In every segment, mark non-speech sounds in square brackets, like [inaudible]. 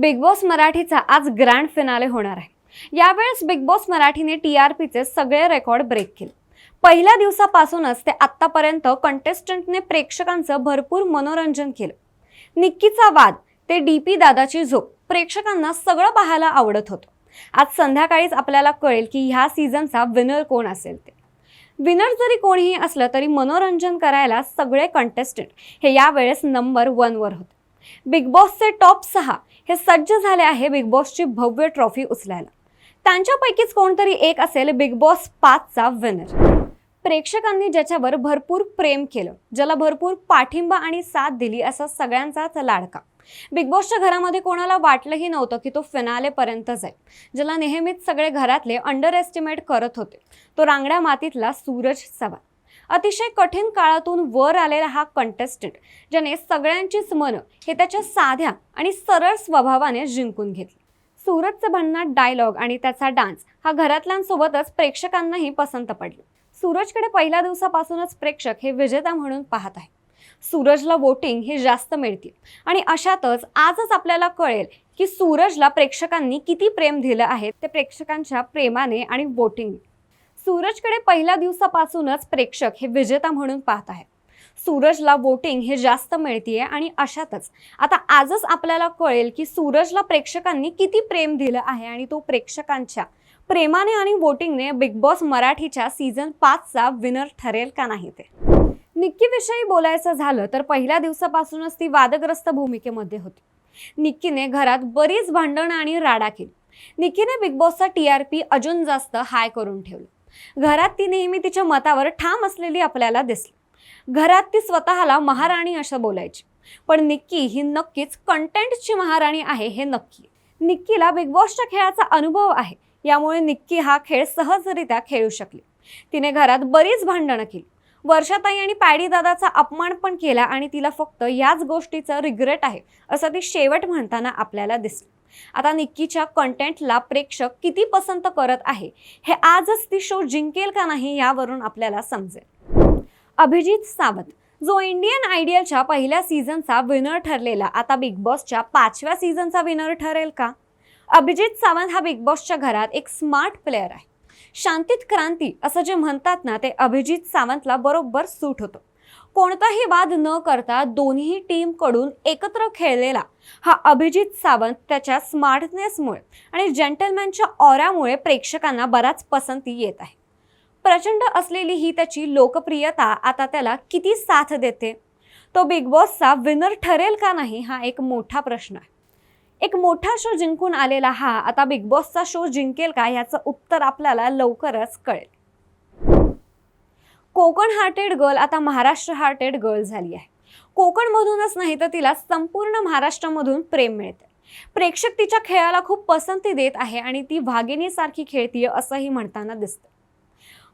Big boss मराठीचा आज grand finale होणार आहे. यावेळेस बिग बॉस मराठीने टी आर पीचे सगळे रेकॉर्ड ब्रेक केले. पहिल्या दिवसापासूनच ते आत्तापर्यंत कंटेस्टंटने प्रेक्षकांचं भरपूर मनोरंजन केलं. निक्कीचा वाद ते डी पी दादाची झोप प्रेक्षकांना सगळं पाहायला आवडत होतं. आज संध्याकाळीच आपल्याला कळेल की ह्या सीझनचा विनर कोण असेल ते. विनर जरी कोणीही असलं तरी मनोरंजन करायला सगळे कंटेस्टंट हे यावेळेस नंबर वनवर होते. बिग बॉसचे टॉप सहा हे सज्ज झाले आहे बिग बॉसची भव्य ट्रॉफी उचलायला. त्यांच्यापैकीच कोणतरी एक असेल बिग बॉस पाचचा विनर प्रेक्षकांनी ज्याच्यावर भरपूर प्रेम केलं ज्याला भरपूर पाठिंबा आणि साथ दिली असा सगळ्यांचाच लाडका. बिग बॉसच्या घरामध्ये कोणाला वाटलंही नव्हतं की तो फिनालेपर्यंत जाईल ज्याला नेहमीच सगळे घरातले अंडर एस्टिमेट करत होते. तो रांगड्या मातीतला सूरज चव्हाण अतिशय कठीण काळातून वर आलेला हा कंटेस्टंट ज्याने सगळ्यांचीच मनं हे त्याच्या साध्या आणि सरळ स्वभावाने जिंकून घेतली. सूरजचं भन्नाट डायलॉग आणि त्याचा डान्स हा घरातल्यांसोबतच प्रेक्षकांनाही पसंत पडला. सूरजकडे पहिल्या दिवसापासूनच प्रेक्षक हे विजेता म्हणून पाहत आहे सूरजला वोटिंग हे जास्त मिळतील आणि अशातच आजच आपल्याला कळेल की सूरजला प्रेक्षकांनी किती प्रेम दिलं आहे. ते प्रेक्षकांच्या प्रेमाने आणि वोटिंग सूरजकडे पहिल्या दिवसापासूनच प्रेक्षक हे विजेता म्हणून पाहत आहेत. सूरजला वोटिंग हे जास्त मिळतीये आणि अशातच आता आजच आपल्याला कळेल की सूरजला प्रेक्षकांनी किती प्रेम दिलं आहे आणि तो प्रेक्षकांच्या प्रेमाने आणि वोटिंगने बिग बॉस मराठीच्या सीझन पाचचा विनर ठरेल का नाही ते. निक्कीविषयी बोलायचं झालं तर पहिल्या दिवसापासूनच ती वादग्रस्त भूमिकेमध्ये होती. निक्कीने घरात बरीच भांडणं आणि राडा केली. निक्कीने बिग बॉसचा टी आर पी अजून जास्त हाय करून ठेवलं. घरात ती नेहमी तिच्या मतावर ठाम असलेली आपल्याला दिसली. घरात ती स्वतःला महाराणी असं बोलायची. पण निक्की ही नक्कीच कंटेंटची महाराणी आहे हे नक्की. निक्कीला बिग बॉसच्या खेळाचा अनुभव आहे. यामुळे निक्की हा खेळ सहजरित्या खेळू शकली. तिने घरात बरीच भांडणं केली. वर्षाताई आणि पॅडी दादाचा अपमान पण केला आणि तिला फक्त याच गोष्टीचं रिग्रेट आहे असं ती शेवट म्हणताना आपल्याला दिसलं. आता निक्कीच्या कंटेंटला प्रेक्षक किती पसंत करत आहे हे आजच ती शो जिंकेल का नाही यावरून आपल्याला समजेल. अभिजित सावंत जो इंडियन आयडियलच्या पहिल्या सीझनचा विनर ठरलेला आता बिग बॉसच्या पाचव्या सीझनचा विनर ठरेल का? अभिजित सावंत हा बिग बॉसच्या घरात एक स्मार्ट प्लेअर आहे. शांतीत क्रांती असं जे म्हणतात ना ते अभिजित सावंतला बरोबर सूट होतं. कोणताही वाद न करता दोन्ही टीमकडून एकत्र खेळलेला हा अभिजित सावंत त्याच्या स्मार्टनेसमुळे आणि जेंटलमॅनच्या ऑऱ्यामुळे प्रेक्षकांना बराच पसंती येत आहे. प्रचंड असलेली ही त्याची लोकप्रियता आता त्याला किती साथ देते? तो बिग बॉसचा विनर ठरेल का नाही हा एक मोठा प्रश्न आहे. एक मोठा शो जिंकून आलेला हा आता बिग बॉसचा शो जिंकेल का याचं उत्तर आपल्याला लवकरच कळेल. कोकण हार्टेड गर्ल आता महाराष्ट्र हार्टेड गर्ल झाली आहे. कोकणमधूनच नाही तर तिला संपूर्ण महाराष्ट्रामधून प्रेम मिळते. प्रेक्षक तिच्या खेळाला खूप पसंती देत आहे आणि ती वाघिणीसारखी खेळतीय असंही म्हणताना दिसतं.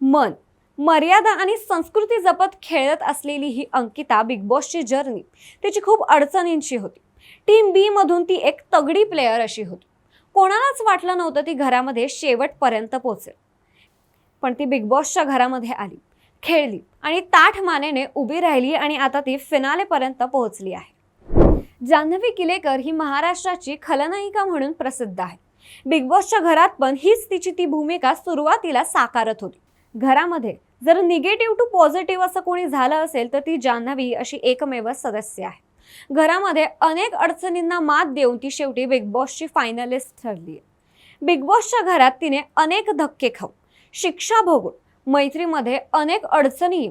मन मर्यादा आणि संस्कृती जपत खेळत असलेली ही अंकिता बिग बॉसची जर्नी तिची खूप अडचणींची होती. टीम बी मधून ती एक तगडी प्लेअर अशी होती. कोणालाच वाटलं नव्हतं ती घरामध्ये शेवटपर्यंत पोचेल. पण ती बिग बॉसच्या घरामध्ये आली. खेळली आणि ताठ मानेने उभी राहिली आणि आता ती फिनालेपर्यंत पोहोचली आहे. जान्हवी किलेकर ही महाराष्ट्राची खलनायिका म्हणून प्रसिद्ध आहे. बिग बॉसच्या घरात पण हीच तिची ती भूमिका सुरुवातीला साकारत होती. घरामध्ये जर निगेटिव्ह टू पॉझिटिव्ह असं कोणी झालं असेल तर ती जान्हवी अशी एकमेव सदस्य आहे. घरामध्ये अनेक अडचणींना मात देऊन ती शेवटी बिग बॉसची फायनलिस्ट ठरली आहे बिग बॉसच्या घरात तिने अनेक धक्के खाऊन शिक्षा भोगून मैत्रीमध्ये अनेक अडचणी.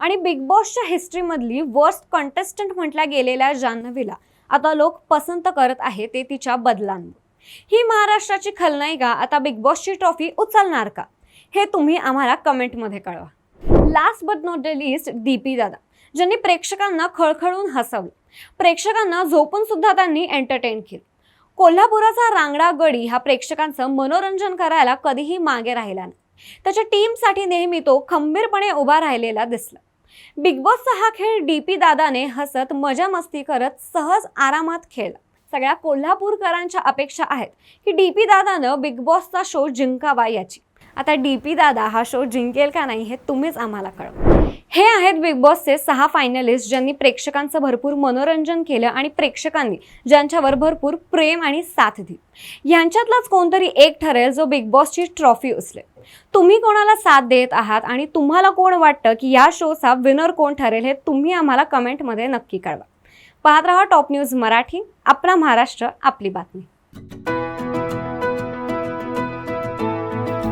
आणि बिग बॉसच्या हिस्ट्रीमधली वर्स्ट कंटेस्टंट म्हटल्या गेलेल्या जान्हवीला आता लोक पसंत करत आहे ते तिच्या बदलांवर. ही महाराष्ट्राची खलनायिका आता बिग बॉसची ट्रॉफी उचलणार का? हे तुम्ही आम्हाला कमेंटमध्ये कळवा. Last but not the least DP दादा ज्यांनी प्रेक्षकांना खळखळून हसवलं. प्रेक्षकांना झोपून सुद्धा त्यांनी एंटरटेन केलं. कोल्हापुराचा रांगडा गडी हा प्रेक्षकांचं मनोरंजन करायला कधीही मागे राहिला नाही. त्याच्या टीमसाठी नेहमी तो खंबीरपणे उभा राहिलेला दिसला. बिग बॉसचा हा खेळ डीपी दादाने हसत मजा मस्ती करत सहज आरामात खेळला. सगळ्या कोल्हापूरकरांच्या अपेक्षा आहेत की डीपी दादानं बिग बॉसचा शो जिंकावा याची. आता डीपी दादा हा शो जिंकेल का नाही हे तुम्हीच आम्हाला कळवा. हे आहेत बिग बॉसचे सहा फायनलिस्ट ज्यांनी प्रेक्षकांचं भरपूर मनोरंजन केलं आणि प्रेक्षकांनी ज्यांच्यावर भरपूर प्रेम आणि साथ दिली. ह्यांच्यातलाच कोणतरी एक ठरेल जो बिग बॉसची ट्रॉफी उचलेल. तुम्ही कोणाला साथ देत आहात आणि तुम्हाला कोण वाटतं की या शोचा विनर कोण ठरेल हे तुम्ही आम्हाला कमेंटमध्ये नक्की कळवा. पाहत रहा टॉप न्यूज मराठी आपला महाराष्ट्र आपली बातमी.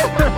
[laughs]